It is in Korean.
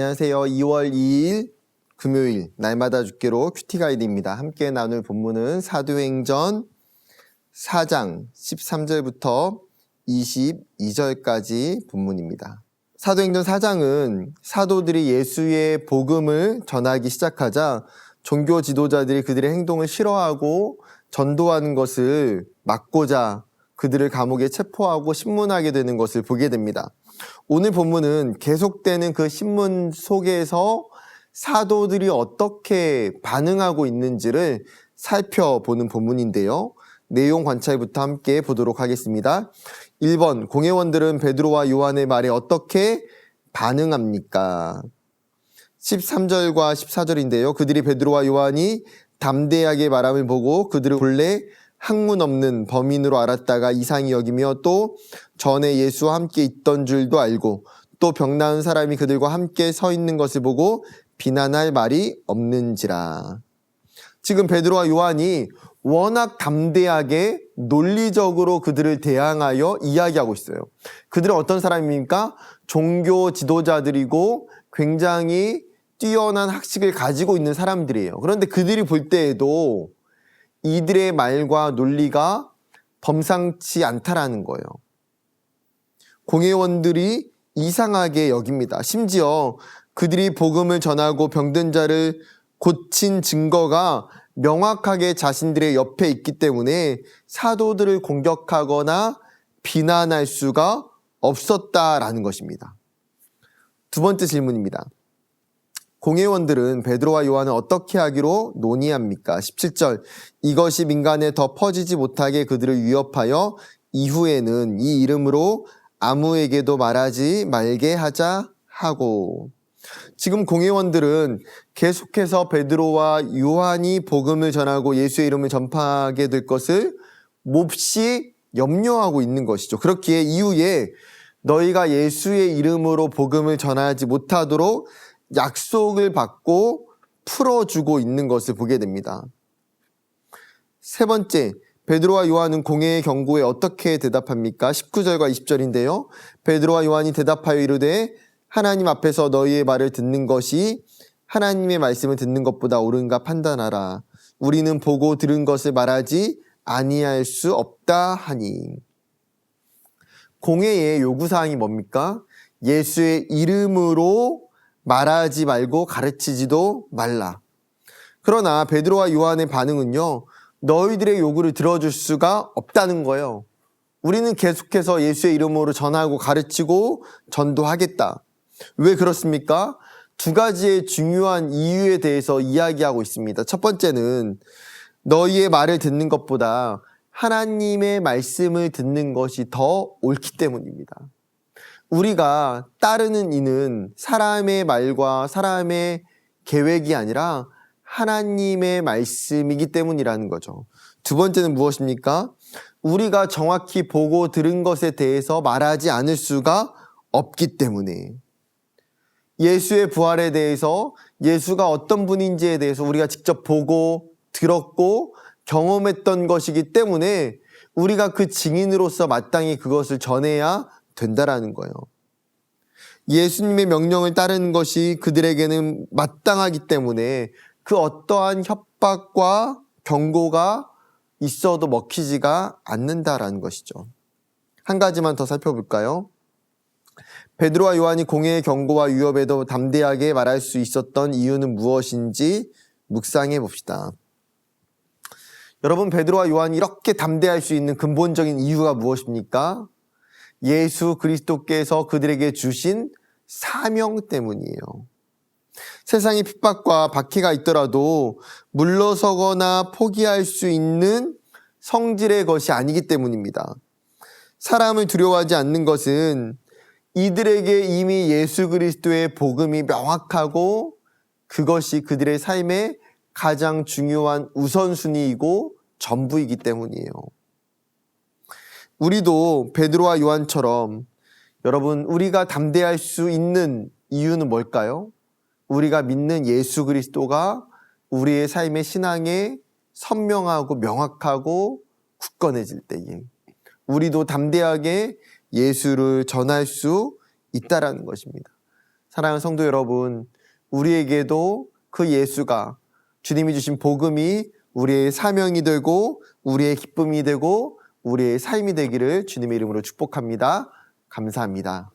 안녕하세요. 2월 2일 금요일 날마다 죽기로 큐티 가이드입니다. 함께 나눌 본문은 사도행전 4장 13절부터 22절까지 본문입니다. 사도행전 4장은 사도들이 예수의 복음을 전하기 시작하자 종교 지도자들이 그들의 행동을 싫어하고 전도하는 것을 막고자 그들을 감옥에 체포하고 신문하게 되는 것을 보게 됩니다. 오늘 본문은 계속되는 그 신문 속에서 사도들이 어떻게 반응하고 있는지를 살펴보는 본문인데요. 내용 관찰부터 함께 보도록 하겠습니다. 1번 공회원들은 베드로와 요한의 말에 어떻게 반응합니까? 13절과 14절인데요. 그들이 베드로와 요한이 담대하게 말함을 보고 그들을 본래 학문 없는 범인으로 알았다가 이상히 여기며 또 전에 예수와 함께 있던 줄도 알고 또 병 나은 사람이 그들과 함께 서 있는 것을 보고 비난할 말이 없는지라. 지금 베드로와 요한이 워낙 담대하게 논리적으로 그들을 대항하여 이야기하고 있어요. 그들은 어떤 사람입니까? 종교 지도자들이고 굉장히 뛰어난 학식을 가지고 있는 사람들이에요. 그런데 그들이 볼 때에도 이들의 말과 논리가 범상치 않다라는 거예요. 공회원들이 이상하게 여깁니다. 심지어 그들이 복음을 전하고 병든 자를 고친 증거가 명확하게 자신들의 옆에 있기 때문에 사도들을 공격하거나 비난할 수가 없었다라는 것입니다. 두 번째 질문입니다. 공회원들은 베드로와 요한을 어떻게 하기로 논의합니까? 17절 이것이 민간에 더 퍼지지 못하게 그들을 위협하여 이후에는 이 이름으로 아무에게도 말하지 말게 하자 하고 지금 공회원들은 계속해서 베드로와 요한이 복음을 전하고 예수의 이름을 전파하게 될 것을 몹시 염려하고 있는 것이죠. 그렇기에 이후에 너희가 예수의 이름으로 복음을 전하지 못하도록 약속을 받고 풀어주고 있는 것을 보게 됩니다. 세 번째, 베드로와 요한은 공회의 경고에 어떻게 대답합니까? 19절과 20절인데요. 베드로와 요한이 대답하여 이르되 하나님 앞에서 너희의 말을 듣는 것이 하나님의 말씀을 듣는 것보다 옳은가 판단하라. 우리는 보고 들은 것을 말하지 아니할 수 없다 하니. 공회의 요구사항이 뭡니까? 예수의 이름으로 말하지 말고 가르치지도 말라. 그러나 베드로와 요한의 반응은요, 너희들의 요구를 들어줄 수가 없다는 거예요. 우리는 계속해서 예수의 이름으로 전하고 가르치고 전도하겠다. 왜 그렇습니까? 두 가지의 중요한 이유에 대해서 이야기하고 있습니다. 첫 번째는 너희의 말을 듣는 것보다 하나님의 말씀을 듣는 것이 더 옳기 때문입니다. 우리가 따르는 이는 사람의 말과 사람의 계획이 아니라 하나님의 말씀이기 때문이라는 거죠. 두 번째는 무엇입니까? 우리가 정확히 보고 들은 것에 대해서 말하지 않을 수가 없기 때문에 예수의 부활에 대해서 예수가 어떤 분인지에 대해서 우리가 직접 보고 들었고 경험했던 것이기 때문에 우리가 그 증인으로서 마땅히 그것을 전해야 된다라는 거예요. 예수님의 명령을 따르는 것이 그들에게는 마땅하기 때문에 그 어떠한 협박과 경고가 있어도 먹히지가 않는다라는 것이죠. 한 가지만 더 살펴볼까요? 베드로와 요한이 공회의 경고와 위협에도 담대하게 말할 수 있었던 이유는 무엇인지 묵상해 봅시다. 여러분, 베드로와 요한이 이렇게 담대할 수 있는 근본적인 이유가 무엇입니까? 예수 그리스도께서 그들에게 주신 사명 때문이에요. 세상의 핍박과 박해가 있더라도 물러서거나 포기할 수 있는 성질의 것이 아니기 때문입니다. 사람을 두려워하지 않는 것은 이들에게 이미 예수 그리스도의 복음이 명확하고 그것이 그들의 삶의 가장 중요한 우선순위이고 전부이기 때문이에요. 우리도 베드로와 요한처럼 여러분 우리가 담대할 수 있는 이유는 뭘까요? 우리가 믿는 예수 그리스도가 우리의 삶의 신앙에 선명하고 명확하고 굳건해질 때에 우리도 담대하게 예수를 전할 수 있다라는 것입니다. 사랑하는 성도 여러분, 우리에게도 그 예수가 주님이 주신 복음이 우리의 사명이 되고 우리의 기쁨이 되고 우리의 삶이 되기를 주님의 이름으로 축복합니다. 감사합니다.